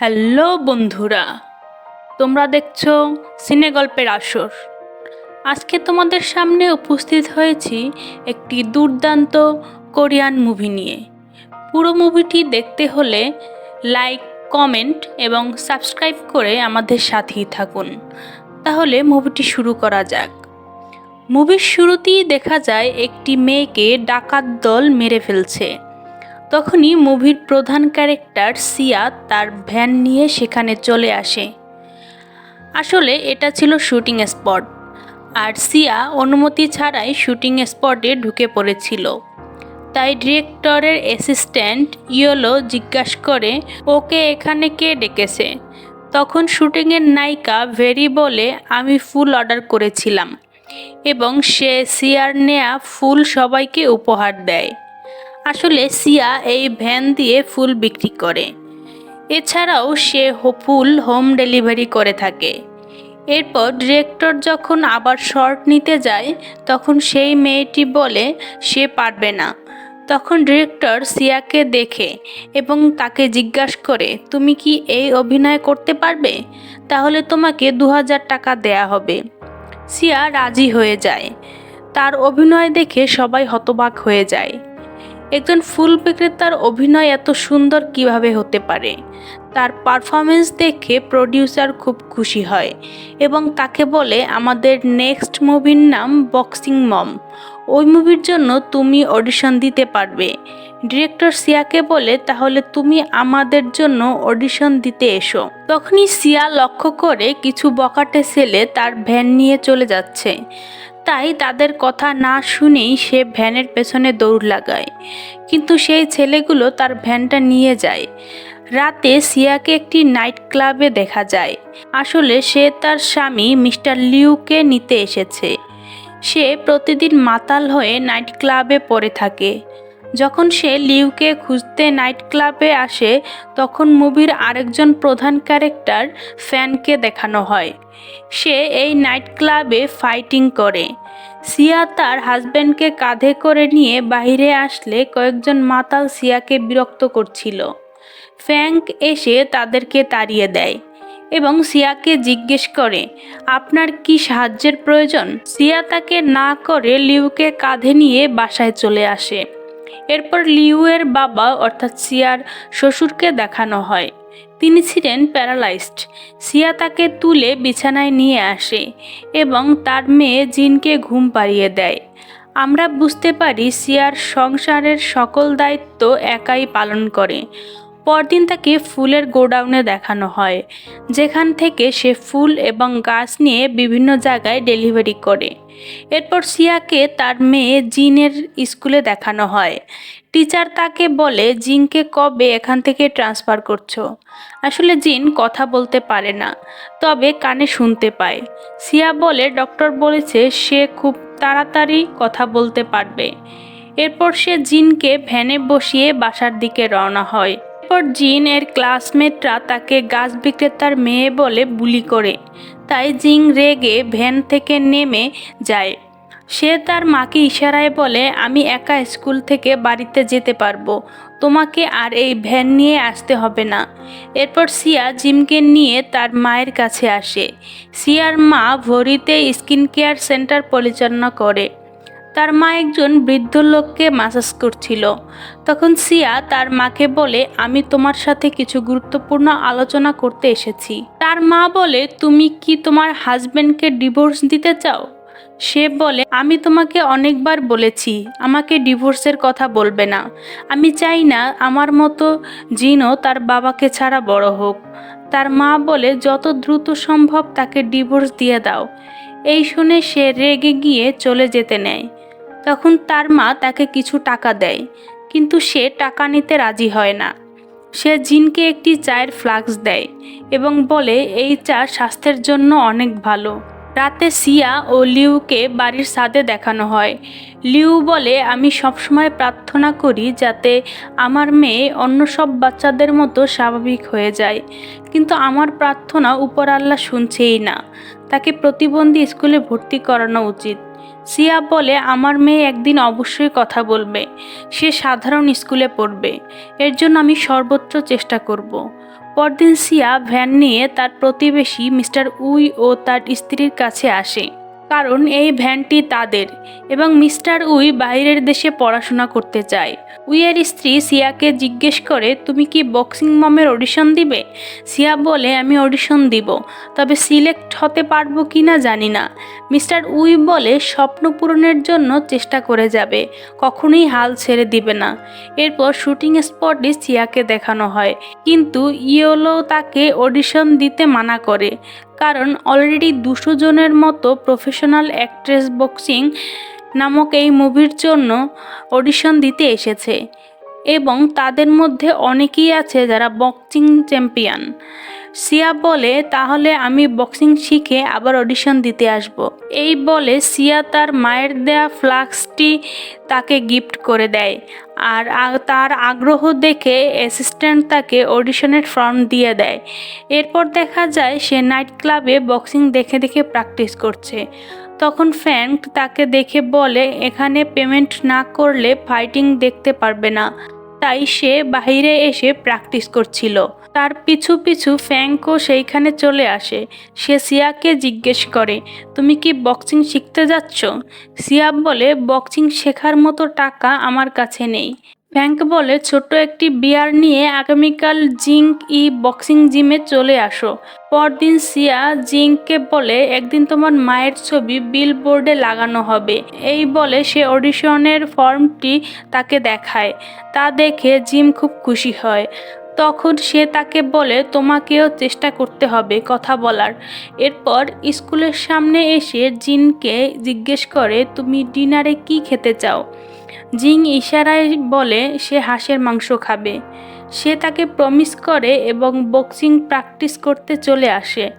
Hello বন্ধুরা, তোমরা দেখছ সিনে গল্পের আসর। আজকে তোমাদের সামনে উপস্থিত হয়েছি একটি দুর্দান্ত কোরিয়ান মুভি নিয়ে। পুরো মুভিটি দেখতে হলে লাইক, কমেন্ট এবং সাবস্ক্রাইব করে আমাদের সাথেই থাকুন। তাহলে মুভিটি শুরু করা যাক। মুভির শুরুতেই দেখা যায় একটি মেয়েকে ডাকাত দল মেরে ফেলছে। তখনই মুভির প্রধান ক্যারেক্টার সিয়া তার ভ্যান নিয়ে সেখানে চলে আসে। আসলে এটা ছিল শুটিং স্পট, আর সিয়া অনুমতি ছাড়াই শুটিং স্পটে ঢুকে পড়েছিল। তাই ডিরেক্টরের অ্যাসিস্ট্যান্ট ইয়োলো জিজ্ঞাসা করে, ওকে এখানে কে ডেকেছে? তখন শুটিংয়ের নায়িকা ভেরি বলে, আমি ফুল অর্ডার করেছিলাম। এবং সে সিয়ার নেয়া ফুল সবাইকে উপহার দেয়। আসলে সিয়া এই ভ্যান দিয়ে ফুল বিক্রি করে। এছাড়াও সে ফুল হোম ডেলিভারি করে থাকে। এরপর ডিরেক্টর যখন আবার শর্ট নিতে যায়, তখন সেই মেয়েটি বলে, সে পারবে না। তখন ডিরেক্টর সিয়াকে দেখে এবং তাকে জিজ্ঞাসা করে, তুমি কি এই অভিনয় করতে পারবে? তাহলে তোমাকে দু হাজার টাকা দেয়া হবে। সিয়া রাজি হয়ে যায়। তার অভিনয় দেখে সবাই হতবাক হয়ে যায়। একজন ফুল বিক্রেতার অভিনয় এত সুন্দর কীভাবে হতে পারে? তার পারফরমেন্স দেখে প্রডিউসার খুব খুশি হয় এবং তাকে বলে, আমাদের নেক্সট মুভির নাম বক্সিং মম ওই মুভির জন্য তুমি অডিশন দিতে পারবে। ডিরেক্টর সিয়াকে বলে, তাহলে তুমি আমাদের জন্য অডিশন দিতে এসো। তখনই সিয়া লক্ষ্য করে কিছু বকাটে ছেলে তার ভ্যান নিয়ে চলে যাচ্ছে। তাই তাদের কথা না শুনেই সে ভ্যানের পেছনে দৌড় লাগায়। কিন্তু সেই ছেলেগুলো তার ভ্যানটা নিয়ে যায়। রাতে সিয়াকে একটি নাইট ক্লাবে দেখা যায়। আসলে সে তার স্বামী মিস্টার লিউকে নিতে এসেছে। সে প্রতিদিন মাতাল হয়ে নাইট ক্লাবে পড়ে থাকে। যখন সে লিউকে খুঁজতে নাইট ক্লাবে আসে, তখন মুভির আরেকজন প্রধান ক্যারেক্টার ফ্যানকে দেখানো হয়। সে এই নাইট ক্লাবে ফাইটিং করে। সিয়া তার হাজব্যান্ডকে কাঁধে করে নিয়ে বাইরে আসলে কয়েকজন মাতাল সিয়াকে বিরক্ত করছিল। ফ্যাঙ্ক এসে তাদেরকে তাড়িয়ে দেয় এবং সিয়াকে জিজ্ঞেস করে, আপনার কি সাহায্যের প্রয়োজন? সিয়া তাকে না করে লিউকে কাঁধে নিয়ে বাসায় চলে আসে। এরপর লিউয়ের বাবা, অর্থাৎ সিয়ার শ্বশুরকে দেখানো হয়। তিনি ছিলেন প্যারালাইজড। সিয়া তাকে তুলে বিছানায় নিয়ে আসে এবং তার মেয়ে জিনকে ঘুম পাড়িয়ে দেয়। আমরা বুঝতে পারি সিয়ার সংসারের সকল দায়িত্ব একাই পালন করে। পরদিন তাকে ফুলের গোডাউনে দেখানো হয়, যেখান থেকে সে ফুল এবং গাছ নিয়ে বিভিন্ন জায়গায় ডেলিভারি করে। এরপর সিয়াকে তার মেয়ে জিনের স্কুলে দেখানো হয়। টিচার তাকে বলে, জিনকে কবে এখান থেকে ট্রান্সফার করছ? আসলে জিন কথা বলতে পারে না, তবে কানে শুনতে পায়। সিয়া বলে, ডক্টর বলেছে সে খুব তাড়াতাড়ি কথা বলতে পারবে। এরপর সে জিনকে ভ্যানে বসিয়ে বাসার দিকে রওনা হয়। এরপর জিন এর ক্লাসমেটরা তাকে গাছ বিক্রেতার মেয়ে বলে বুলি করে। তাই জিং রেগে ভ্যান থেকে নেমে যায়। সে তার মাকে ইশারায় বলে, আমি একা স্কুল থেকে বাড়িতে যেতে পারব। তোমাকে আর এই ভ্যান নিয়ে আসতে হবে না। এরপর সিয়া জিমকে নিয়ে তার মায়ের কাছে আসে। সিয়ার মা ভরিতে স্কিন কেয়ার সেন্টার পরিচালনা করে। তার মা একজন বৃদ্ধ লোককে মাসাজ করছিল। তখন সিয়া তার মাকে বলে, আমি তোমার সাথে কিছু গুরুত্বপূর্ণ আলোচনা করতে এসেছি। তার মা বলে, তুমি কি তোমার হাজবেন্ডকে ডিভোর্স দিতে চাও? সে বলে, আমি তোমাকে অনেকবার বলেছি, আমাকে ডিভোর্সের কথা বলবে না। আমি চাই না আমার মতো জিনও তার বাবাকে ছাড়া বড় হোক। তার মা বলে, যত দ্রুত সম্ভব তাকে ডিভোর্স দিয়ে দাও। এই শুনে সে রেগে গিয়ে চলে যেতে নেয়। তখন তার মা তাকে কিছু টাকা দেয়, কিন্তু সে টাকা নিতে রাজি হয় না। সে জিনকে একটি চায়ের ফ্লাক্স দেয় এবং বলে, এই চা স্বাস্থ্যের জন্য অনেক ভালো। রাতে সিয়া ও লিউকে বাড়ির ছাদে দেখানো হয়। লিউ বলে, আমি সবসময় প্রার্থনা করি যাতে আমার মেয়ে অন্য সব বাচ্চাদের মতো স্বাভাবিক হয়ে যায়। কিন্তু আমার প্রার্থনা উপর আল্লাহ শুনছেই না। তাকে প্রতিবন্ধী স্কুলে ভর্তি করানো উচিত। সিয়া বলে, আমার মেয়ে একদিন অবশ্যই কথা বলবে। সে সাধারণ স্কুলে পড়বে। এর জন্য আমি সর্বত্র চেষ্টা করব। পরদিন সিয়া ভ্যান নিয়ে তার প্রতিবেশী মিস্টার উই ও তার স্ত্রীর কাছে আসে। কারণ এই ভ্যানটি তাদের এবং মিস্টার উই বাইরের দেশে পড়াশোনা করতে চায়। উইয়ের স্ত্রী সিয়াকে জিজ্ঞেস করে, তুমি কি বক্সিং মমের অডিশন দিবে? সিয়া বলে, আমি অডিশন দিব, তবে সিলেক্ট হতে পারব কি না জানি না। মিস্টার উই বলে, স্বপ্ন পূরণের জন্য চেষ্টা করে যাবে, কখনোই হাল ছেড়ে দিবে না। এরপর শুটিং স্পটে সিয়াকে দেখানো হয়, কিন্তু ইয়োলো তাকে অডিশন দিতে মানা করে। কারণ অলরেডি দুশো জনের মতো প্রফেশনাল অ্যাক্ট্রেস বক্সিং নামক এই মুভির জন্য অডিশন দিতে এসেছে। এবং তাদের মধ্যে অনেকেই আছে যারা বক্সিং চ্যাম্পিয়ন সিয়া বলে, তাহলে আমি বক্সিং শিখে আবার অডিশন দিতে আসব। এই বলে সিয়া তার মায়ের দেয়া ফ্লাক্সটি তাকে গিফট করে দেয়। আর তার আগ্রহ দেখে অ্যাসিস্ট্যান্ট তাকে অডিশনের ফর্ম দিয়ে দেয়। এরপর দেখা যায়, সে নাইট ক্লাবে বক্সিং দেখে দেখে প্র্যাকটিস করছে। তখন ফ্যাঙ্ক তাকে দেখে বলে, এখানে পেমেন্ট না করলে ফাইটিং দেখতে পারবে না। তাই সে বাহিরে এসে প্র্যাকটিস করছিল। তার পিছু পিছু ফ্যাংকো সেইখানে চলে আসে। সে সিয়াকে জিজ্ঞেস করে, তুমি কি বক্সিং শিখতে যাচ্ছ? সিয়া বলে, বক্সিং শেখার মতো টাকা আমার কাছে নেই। ফ্যাঙ্ক বলে ছোট একটি বিয়ার নিয়ে আগামীকাল জিঙ্ক ই বক্সিং জিমে চলে আসো। পরদিন সিয়া জিঙ্ককে বলে, একদিন তোমার মায়ের ছবি বিল বোর্ডে লাগানো হবে। এই বলে সে অডিশনের ফর্মটি তাকে দেখায়। তা দেখে জিম খুব খুশি হয়। তখন সে তাকে বলে, তোমাকেও চেষ্টা করতে হবে কথা বলার। এরপর স্কুলের সামনে এসে জিনকে জিজ্ঞেস করে, তুমি ডিনারে কি খেতে চাও? জিং ইশারায় বলে, সে হাঁসের মাংস খাবে। সে তাকে প্রমিস করে এবং বক্সিং প্র্যাকটিস করতে চলে আসে।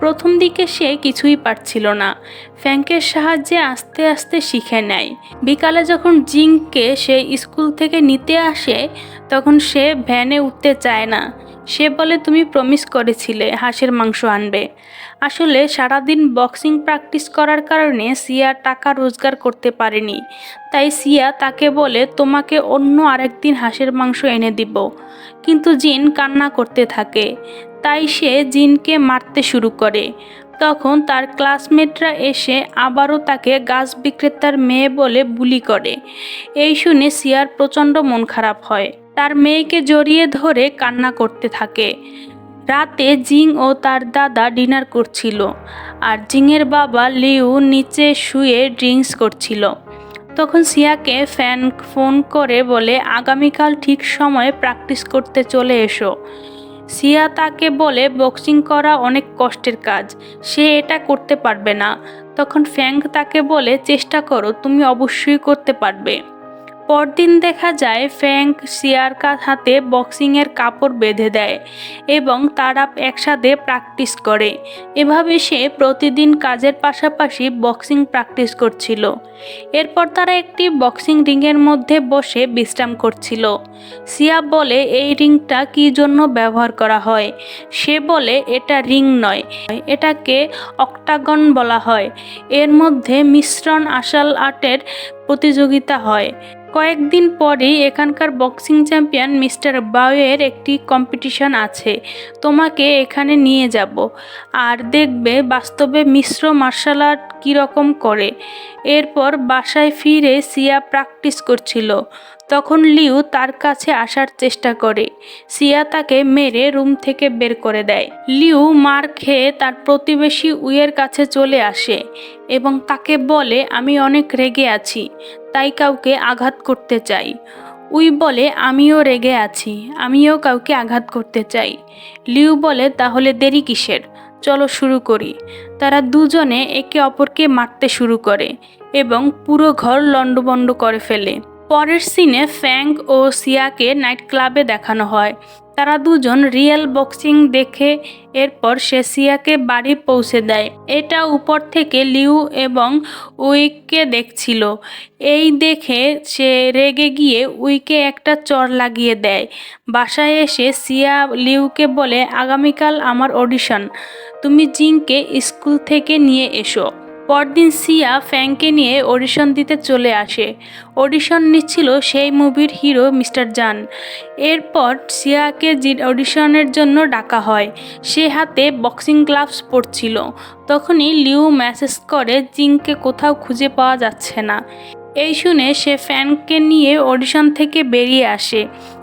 প্রথম দিকে সে কিছুই পারছিল না। ফ্যাঙ্কের সাহায্যে আস্তে আস্তে শিখে নেয়। বিকালে যখন জিংকে সে স্কুল থেকে নিতে আসে, তখন সে ভ্যানে উঠতে চায় না। সে বলে, তুমি প্রমিস করেছিলে, হাঁসের মাংস আনবে। আসলে সারাদিন বক্সিং প্র্যাকটিস করার কারণে সিয়া টাকা রোজগার করতে পারেনি। তাই সিয়া তাকে বলে, তোমাকে অন্য আরেকদিন হাঁসের মাংস এনে দিব। কিন্তু জিন কান্না করতে থাকে। তাই সে জিনকে মারতে শুরু করে। তখন তার ক্লাসমেটরা এসে আবারও তাকে গাছ বিক্রেতার মেয়ে বলে বুলি করে। এই শুনে সিয়ার প্রচণ্ড মন খারাপ হয়। তার মেয়েকে জড়িয়ে ধরে কান্না করতে থাকে। রাতে জিং ও তার দাদা ডিনার করছিল আর জিংয়ের বাবা লিউ নিচে শুয়ে ড্রিঙ্কস করছিল। তখন সিয়াকে ফ্যান ফোন করে বলে, আগামীকাল ঠিক সময়ে প্র্যাকটিস করতে চলে এসো। সিয়া তাকে বলে, বক্সিং করা অনেক কষ্টের কাজ, সে এটা করতে পারবে না। তখন ফ্যাঙ্ক তাকে বলে, চেষ্টা করো, তুমি অবশ্যই করতে পারবে। পরদিন দেখা যায় ফ্যাঙ্ক সিয়ার কা- হাতে বক্সিংয়ের কাপড় বেঁধে দেয় এবং তারা একসাথে প্র্যাকটিস করে। এভাবে সে প্রতিদিন কাজের পাশাপাশি বক্সিং প্র্যাকটিস করছিল। এরপর তারা একটি বক্সিং রিংয়ের মধ্যে বসে বিশ্রাম করছিল। সিয়া বলে, এই রিংটা কী জন্য ব্যবহার করা হয়? সে বলে, এটা রিং নয়, এটাকে অক্টাগন বলা হয়। এর মধ্যে মিশ্রণ আশাল আর্টের প্রতিযোগিতা হয়। কয়েকদিন পরেই এখানকার বক্সিং চ্যাম্পিয়ন মিস্টার বাউয়ের একটি কম্পিটিশন আছে। তোমাকে এখানে নিয়ে যাব। আর দেখবে বাস্তবে মিশ্র মার্শাল আর্ট কীরকম করে। এরপর বাসায় ফিরে সিয়া প্র্যাকটিস করছিল। তখন লিউ তার কাছে আসার চেষ্টা করে। সিয়া তাকে মেরে রুম থেকে বের করে দেয়। লিউ মার খেয়ে তার প্রতিবেশী উইয়ের কাছে চলে আসে এবং তাকে বলে, আমি অনেক রেগে আছি, তাই কাউকে আঘাত করতে চাই। উই বলে, আমিও রেগে আছি, আমিও কাউকে আঘাত করতে চাই। লিউ বলে, তাহলে দেরি কিসের? চলো শুরু করি। তারা দুজনে একে অপরকে মারতে শুরু করে এবং পুরো ঘর লণ্ডভণ্ড করে ফেলে। পরের সিনে ফ্যাং ও সিয়াকে নাইট ক্লাবে দেখানো হয়। তারা দুজন রিয়েল বক্সিং দেখে এরপর সে সিয়াকে বাড়ি পৌঁছে দেয়। এটা উপর থেকে লিউ এবং উইককে দেখছিল। এই দেখে সে রেগে গিয়ে উইকে একটা চর লাগিয়ে দেয়। বাসায় এসে সিয়া লিউকে বলে, আগামীকাল আমার অডিশন। তুমি জিংকে স্কুল থেকে নিয়ে এসো। পরদিন সিয়া ফ্যাংকে নিয়ে অডিশন দিতে চলে আসে। অডিশন নিচ্ছিল সেই মুভির হিরো মিস্টার জান। এরপর সিয়াকে অডিশনের জন্য ডাকা হয়। সে হাতে বক্সিং গ্লাভস পরছিল। তখনই লিউ মেসেজ করে জিংকে কোথাও খুঁজে পাওয়া যাচ্ছে না। এই শুনে সে ফ্যানকে নিয়ে অডিশন থেকে বেরিয়ে আসে।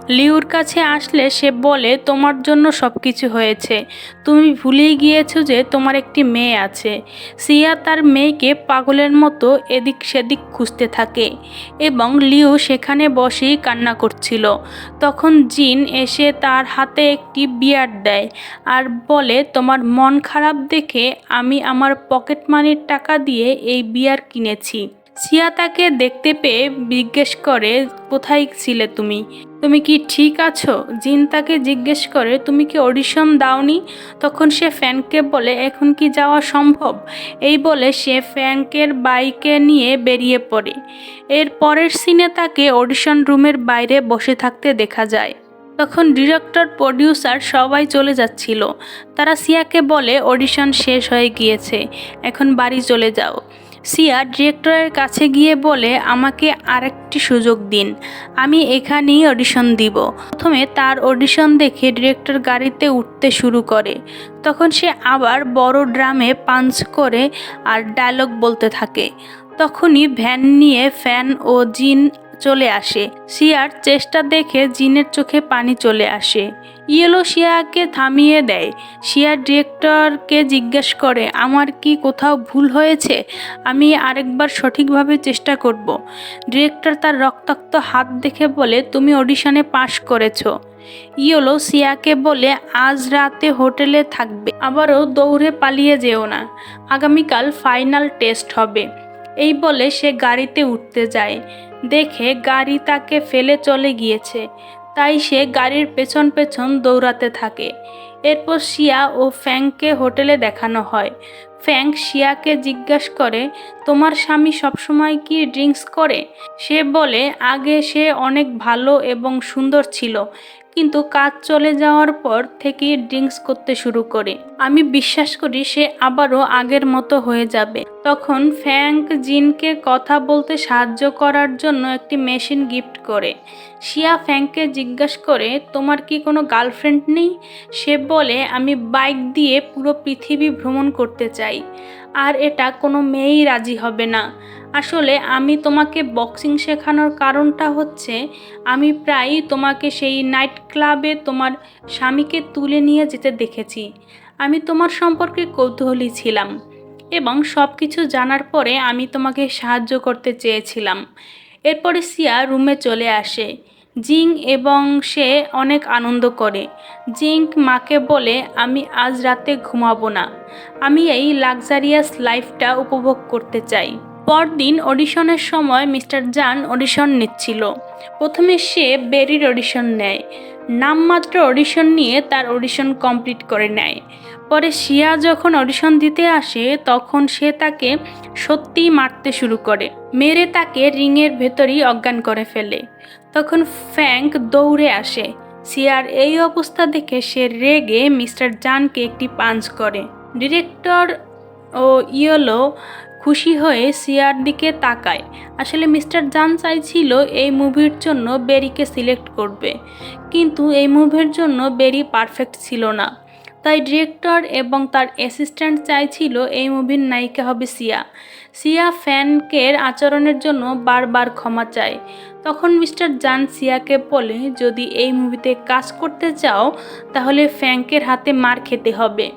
লিউর কাছে আসলে সে বলে, তোমার জন্য সব কিছু হয়েছে। তুমি ভুলেই গিয়েছো যে তোমার একটি মেয়ে আছে। সিয়া তার মেয়েকে পাগলের মতো এদিক সেদিক খুঁজতে থাকে এবং লিউ সেখানে বসেই কান্না করছিল। তখন জিন এসে তার হাতে একটি বিয়ার দেয় আর বলে, তোমার মন খারাপ দেখে আমি আমার পকেট মানির টাকা দিয়ে এই বিয়ার কিনেছি। সিয়া তাকে দেখতে পেয়ে জিজ্ঞেস করে, কোথায় ছিলে তুমি? তুমি কি ঠিক আছো? জিন তাকে জিজ্ঞেস করে, তুমি কি অডিশন দাওনি? তখন সে ফ্যানকে বলে, এখন কি যাওয়া সম্ভব? এই বলে সে ফ্যানকের বাইকে নিয়ে বেরিয়ে পড়ে। এর পরের সিনে তাকে অডিশন রুমের বাইরে বসে থাকতে দেখা যায়। তখন ডিরেক্টর, প্রডিউসার সবাই চলে যাচ্ছিল। তারা সিয়াকে বলে, অডিশন শেষ হয়ে গিয়েছে। এখন বাড়ি চলে যাও। সিয়া ডিরেক্টরের কাছে গিয়ে বলে, আমাকে আরেকটি সুযোগ দিন। আমি এখানেই অডিশন দিব। প্রথমে তার অডিশন দেখে ডিরেক্টর গাড়িতে উঠতে শুরু করে। তখন সে আবার বড় ড্রামে পাঞ্চ করে আর ডায়লগ বলতে থাকে। তখনই ভ্যান নিয়ে ফ্যান ও জিন চলে আসে। শিয়ার চেষ্টা দেখে জিনের চোখে পানি চলে আসে। ইয়েলো শিয়াকে থামিয়ে দেয়। শিয়া ডিরেক্টরকে জিজ্ঞেস করে, আমার কি কোথাও ভুল হয়েছে? আমি আরেকবার সঠিকভাবে চেষ্টা করব। ডিরেক্টর তার রক্তাক্ত হাত দেখে বলে, তুমি অডিশনে পাশ করেছ। ইয়েলো সিয়াকে বলে, আজ রাতে হোটেলে থাকবে। আবারও দৌড়ে পালিয়ে যেও না। আগামীকাল ফাইনাল টেস্ট হবে। এই বলে সে গাড়িতে উঠতে যায়। দেখে গাড়ি তাকে ফেলে চলে গিয়েছে। তাই সে গাড়ির পেছন পেছন দৌড়াতে থাকে। এরপর শিয়া ও ফ্যাংকে হোটেলে দেখানো হয়। ফ্যাং শিয়াকে জিজ্ঞাসা করে, তোমার স্বামী সবসময় কি ড্রিঙ্কস করে? সে বলে, আগে সে অনেক ভালো এবং সুন্দর ছিল। কিন্তু কাজ চলে যাওয়ার পর থেকেই ড্রিঙ্কস করতে শুরু করে। আমি বিশ্বাস করি সে আবারও আগের মতো হয়ে যাবে। তখন ফ্যাঙ্ক জিনকে কথা বলতে সাহায্য করার জন্য একটি মেশিন গিফট করে। শিয়া ফ্যাঙ্ককে জিজ্ঞাসা করে, তোমার কি কোনো গার্লফ্রেন্ড নেই? সে বলে, আমি বাইক দিয়ে পুরো পৃথিবী ভ্রমণ করতে চাই। আর এটা কোনো মেয়েই রাজি হবে না। আসলে আমি তোমাকে বক্সিং শেখানোর কারণটা হচ্ছে আমি প্রায়ই তোমাকে সেই নাইট ক্লাবে তোমার স্বামীকে তুলে নিয়ে যেতে দেখেছি। আমি তোমার সম্পর্কে কৌতূহলী ছিলাম এবং সব কিছু জানার পরে আমি তোমাকে সাহায্য করতে চেয়েছিলাম। এরপরে সিয়া রুমে চলে আসে। জিং এবং সে অনেক আনন্দ করে। জিঙ্ক মাকে বলে, আমি আজ রাতে ঘুমাবো না। আমি এই লাক্সারিয়াস লাইফটা উপভোগ করতে চাই। পরদিন অডিশনের সময় মিস্টার জান অডিশন নিচ্ছিল। প্রথমে সে বেরির অডিশন নেয়। নামমাত্র অডিশন নিয়ে তার অডিশন কমপ্লিট করে নেয়। পরে শিয়া যখন অডিশন দিতে আসে, তখন সে তাকে সত্যিই মারতে শুরু করে। মেরে তাকে রিংয়ের ভেতরেই অজ্ঞান করে ফেলে। তখন ফ্যাঙ্ক দৌড়ে আসে। সিয়ার এই অবস্থা দেখে সে রেগে মিস্টার জানকে একটি পাঞ্চ করে। ডিরেক্টর ও ইয়েলো খুশি হয়ে সিয়ার দিকে তাকায়। আসলে মিস্টার জান চাইছিল এই মুভির জন্য বেরিকে সিলেক্ট করবে। কিন্তু এই মুভির জন্য বেরি পারফেক্ট ছিল না। তাই ডিরেক্টর এবং তার অ্যাসিস্ট্যান্ট চাইছিল এই মুভির নায়িকা হবে সিয়া। সিয়া ফ্যানকের আচরণের জন্য বারবার ক্ষমা চায়। তখন মিস্টার জান সিয়াকে বলে, যদি এই মুভিতে কাজ করতে চাও, তাহলে ফ্যাঙ্কের হাতে মার খেতে হবে।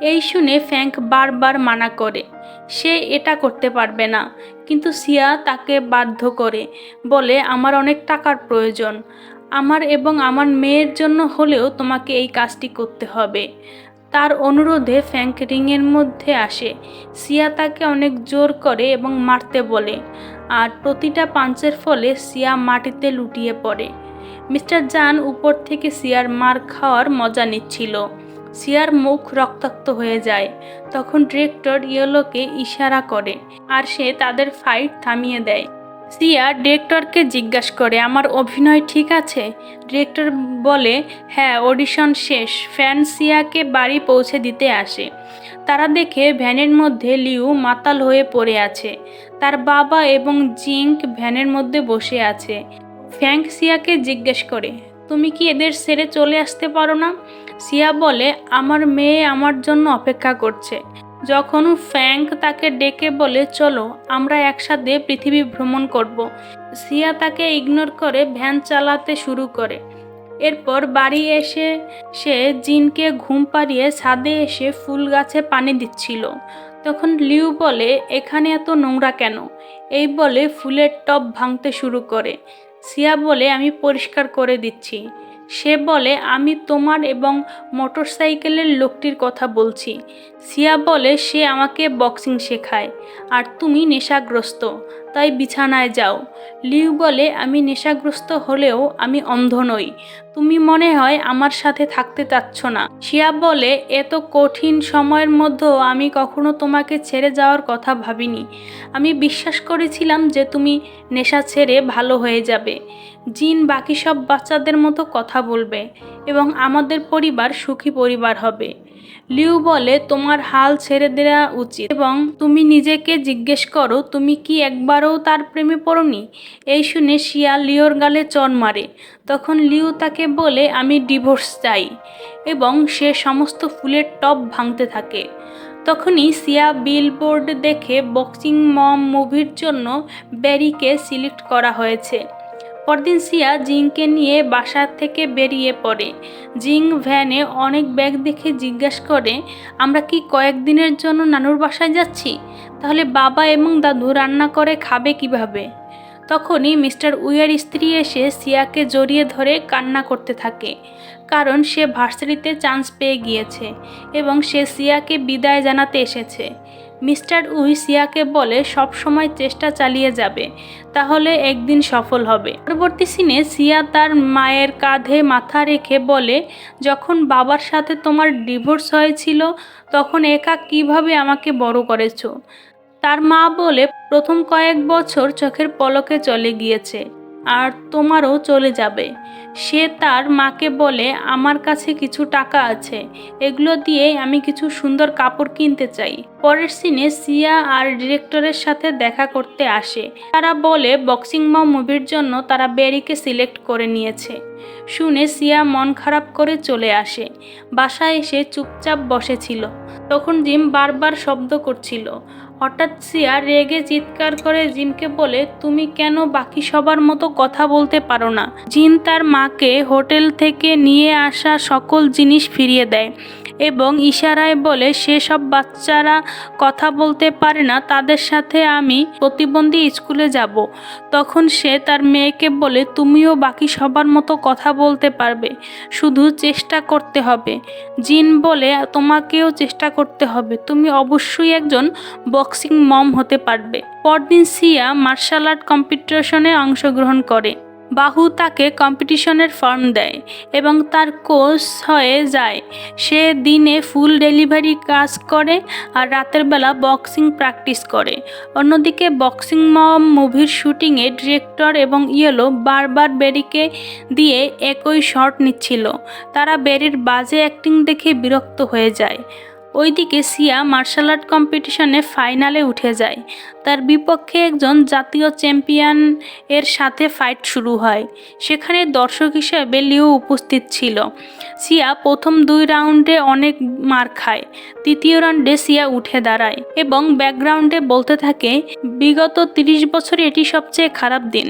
এই শুনে ফ্যাঙ্ক বারবার মানা করে। সে এটা করতে পারবে না, কিন্তু সিয়া তাকে বাধ্য করে, বলে, আমার অনেক টাকার প্রয়োজন। আমার এবং আমার মেয়ের জন্য হলেও তোমাকে এই কাজটি করতে হবে। তার অনুরোধে ফ্যাঙ্ক রিংয়ের মধ্যে আসে। সিয়া তাকে অনেক জোর করে এবং মারতে বলে। আর প্রতিটা পাঞ্চের ফলে সিয়া মাটিতে লুটিয়ে পড়ে। মিস্টার জান উপর থেকে সিয়ার মার খাওয়ার মজা নিচ্ছিল। সিয়ার মুখ রক্তাক্ত হয়ে যায়। তখন ডিরেক্টর ইয়েলোকে ইশারা করে আর সে তাদের ফাইট থামিয়ে দেয়। সিয়া ডিরেক্টরকে জিজ্ঞাসা করে, আমার অভিনয় ঠিক আছে? ডিরেক্টর বলে হ্যাঁ অডিশন শেষ। ফ্যান সিয়াকে বাড়ি পৌঁছে দিতে আসে। তারা দেখে ভ্যানের মধ্যে লিউ মাতাল হয়ে পড়ে আছে। তার বাবা এবং জিঙ্ক ভ্যানের মধ্যে বসে আছে। ফ্যাঙ্ক সিয়াকে জিজ্ঞেস করে, তুমি কি এদের ছেড়ে চলে আসতে পারো না? সিয়া বলে, আমার মেয়ে আমার জন্য অপেক্ষা করছে। যখন ফ্যাঙ্ক তাকে ডেকে বলে, চলো, আমরা একসাথে পৃথিবী ভ্রমণ করব। সিয়া তাকে ইগনোর করে ভ্যান চালাতে শুরু করে। এরপর বাড়ি এসে সে জিনকে ঘুম পাড়িয়ে ছাদে এসে ফুল গাছে পানি দিচ্ছিল। তখন লিউ বলে, এখানে এত নোংরা কেন? এই বলে ফুলের টব ভাঙতে শুরু করে। সিয়া বলে, আমি পরিষ্কার করে দিচ্ছি। সে বলে, আমি তোমার এবং মোটরসাইকেলের লোকটির কথা বলছি। সিয়া বলে, সে আমাকে বক্সিং শেখায়, আর তুমি নেশাগ্রস্ত। তাই বিছানায় যাও। লিউ বলে, আমি নেশাগ্রস্ত হলেও আমি অন্ধ নই। তুমি মনে হয় আমার সাথে থাকতে চাচ্ছ না। শিয়া বলে, এত কঠিন সময়ের মধ্যেও আমি কখনো তোমাকে ছেড়ে যাওয়ার কথা ভাবিনি। আমি বিশ্বাস করেছিলাম যে তুমি নেশা ছেড়ে ভালো হয়ে যাবে। জিন বাকি সব বাচ্চাদের মতো কথা বলবে এবং আমাদের পরিবার সুখী পরিবার হবে। লিউ বলে, তোমার হাল ছেড়ে দেওয়া উচিত এবং তুমি নিজেকে জিজ্ঞেস করো, তুমি কি একবারও তার প্রেমে পড়নি? এই শুনে শিয়া লিওর গালে চর মারে। তখন লিউ তাকে বলে, আমি ডিভোর্স চাই। এবং সে সমস্ত ফুলের টব ভাঙতে থাকে। তখনই সিয়া বিলবোর্ড দেখে বক্সিং মম মুভির জন্য ব্যারিকে সিলেক্ট করা হয়েছে। পরদিন সিয়া জিংকে নিয়ে বাসা থেকে বেরিয়ে পড়ে। জিং ভ্যানে অনেক ব্যাগ দেখে জিজ্ঞাসা করে, আমরা কি কয়েকদিনের জন্য নানুর বাসায় যাচ্ছি? তাহলে বাবা এবং দাদু রান্না করে খাবে কীভাবে? তখনই মিস্টার উইয়ার স্ত্রী এসে সিয়াকে জড়িয়ে ধরে কান্না করতে থাকে, কারণ সে ভার্সিটিতে চান্স পেয়ে গিয়েছে এবং সে সিয়াকে বিদায় জানাতে এসেছে। মিস্টার উই সিয়াকে বলে সব সময় চেষ্টা চালিয়ে যাবে, তাহলে একদিন সফল হবে। পরবর্তী সিনে সিয়া তার মায়ের কাঁধে মাথা রেখে বলে, যখন বাবার সাথে তোমার ডিভোর্স হয়েছিল, তখন একা কীভাবে আমাকে বড় করেছ? তার মা বলে, প্রথম কয়েক বছর চোখের পলকে চলে গিয়েছে। আর তোমারও চলে যাবে। সে তার মাকে বলে, আমার কাছে কিছু টাকা আছে। এগুলো দিয়ে আমি কিছু সুন্দর কাপড় কিনতে চাই। পরের সিনে সিয়া আর ডিরেক্টরের সাথে দেখা করতে আসে। তারা বলে বক্সিং মা মুভির জন্য তারা বেরিকে সিলেক্ট করে নিয়েছে। শুনে সিয়া মন খারাপ করে চলে আসে। বাসায় এসে চুপচাপ বসেছিল। তখন জিম বারবার শব্দ করছিল। হঠাৎ সিয়া রেগে চিৎকার করে জিনকে বলে, তুমি কেন বাকি সবার মতো কথা বলতে পারো না? জিন তার মাকে হোটেল থেকে নিয়ে আসা সকল জিনিস ফিরিয়ে দেয়। এবং ইশারায় বলে, সেসব বাচ্চারা কথা বলতে পারে না, তাদের সাথে আমি প্রতিবন্ধী স্কুলে যাব। তখন সে তার মেয়েকে বলে, তুমিও বাকি সবার মতো কথা বলতে পারবে, শুধু চেষ্টা করতে হবে। জিন বলে, তোমাকেও চেষ্টা করতে হবে, তুমি অবশ্যই একজন বক্সিং মম হতে পারবে। পরদিন সিয়া মার্শাল আর্ট কম্পিটিশনে অংশগ্রহণ করে। বাহু তাকে কম্পিটিশনের ফর্ম দেয় এবং তার কোচ হয়ে যায়। সে দিনে ফুল ডেলিভারি কাজ করে আর রাতের বেলা বক্সিং প্র্যাকটিস করে। অন্যদিকে বক্সিং মম মুভির শুটিংয়ে ডিরেক্টর এবং ইয়েলো বারবার বেরিকে দিয়ে একই শট নিচ্ছিল। তারা বেরির বাজে অ্যাক্টিং দেখে বিরক্ত হয়ে যায়। ওইদিকে সিয়া মার্শাল আর্ট কম্পিটিশনে ফাইনালে উঠে যায়। তার বিপক্ষে একজন জাতীয় চ্যাম্পিয়ন এর সাথে ফাইট শুরু হয়। সেখানে দর্শক হিসেবে লিও উপস্থিত ছিল। সিয়া প্রথম দুই রাউন্ডে অনেক মার খায়, তৃতীয় রাউন্ডে সিয়া উঠে দাঁড়ায় এবং ব্যাকগ্রাউন্ডে বলতে থাকে, বিগত তিরিশ বছরে এটি সবচেয়ে খারাপ দিন,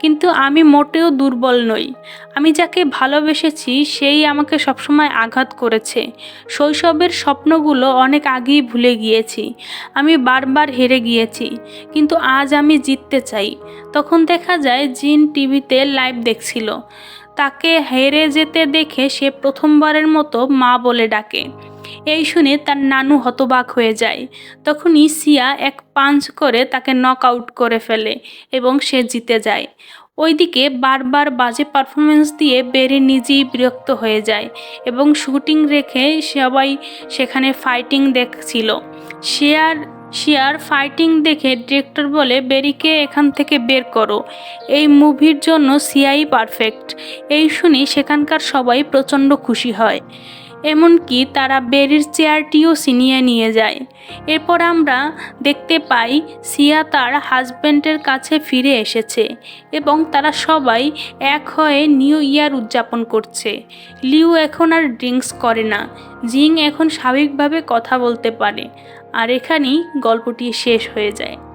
কিন্তু আমি মোটেও দুর্বল নই। আমি যাকে ভালোবেসেছি, সেই আমাকে সবসময় আঘাত করেছে। শৈশবের স্বপ্নগুলো অনেক আগেই ভুলে গিয়েছি। আমি বারবার হেরে গিয়েছি। কিন্তু আজ আমি জিততে চাই। তখন দেখা যায় জিন টিভিতে লাইভ দেখছিল। তাকে হেরে যেতে দেখে সে প্রথমবারের মতো মা বলে ডাকে। এই শুনে তার নানু হতবাক হয়ে যায়। তখনই সিয়া এক পাঞ্চ করে তাকে নক আউট করে ফেলে এবং সে জিতে যায়। ওইদিকে বারবার বাজে পারফরমেন্স দিয়ে বেরি নিজেই বিরক্ত হয়ে যায় এবং শুটিং রেখে সবাই সেখানে ফাইটিং দেখছিল। সে আর শিয়ার ফাইটিং দেখে ডিরেক্টর বলে, বেরিকে এখান থেকে বের করো। এই মুভির জন্য সিয়াই পারফেক্ট। এই শুনি সেখানকার সবাই প্রচণ্ড খুশি হয়। এমনকি তারা বেরির চেয়ারটিও ছিনিয়ে নিয়ে যায়। এরপর আমরা দেখতে পাই, সিয়া তার হাজব্যান্ডের কাছে ফিরে এসেছে এবং তারা সবাই এক হয়ে নিউ ইয়ার উদযাপন করছে। লিউ এখন আর ড্রিঙ্কস করে না। জিং এখন স্বাভাবিকভাবে কথা বলতে পারে। আর এখানেই গল্পটি শেষ হয়ে যায়।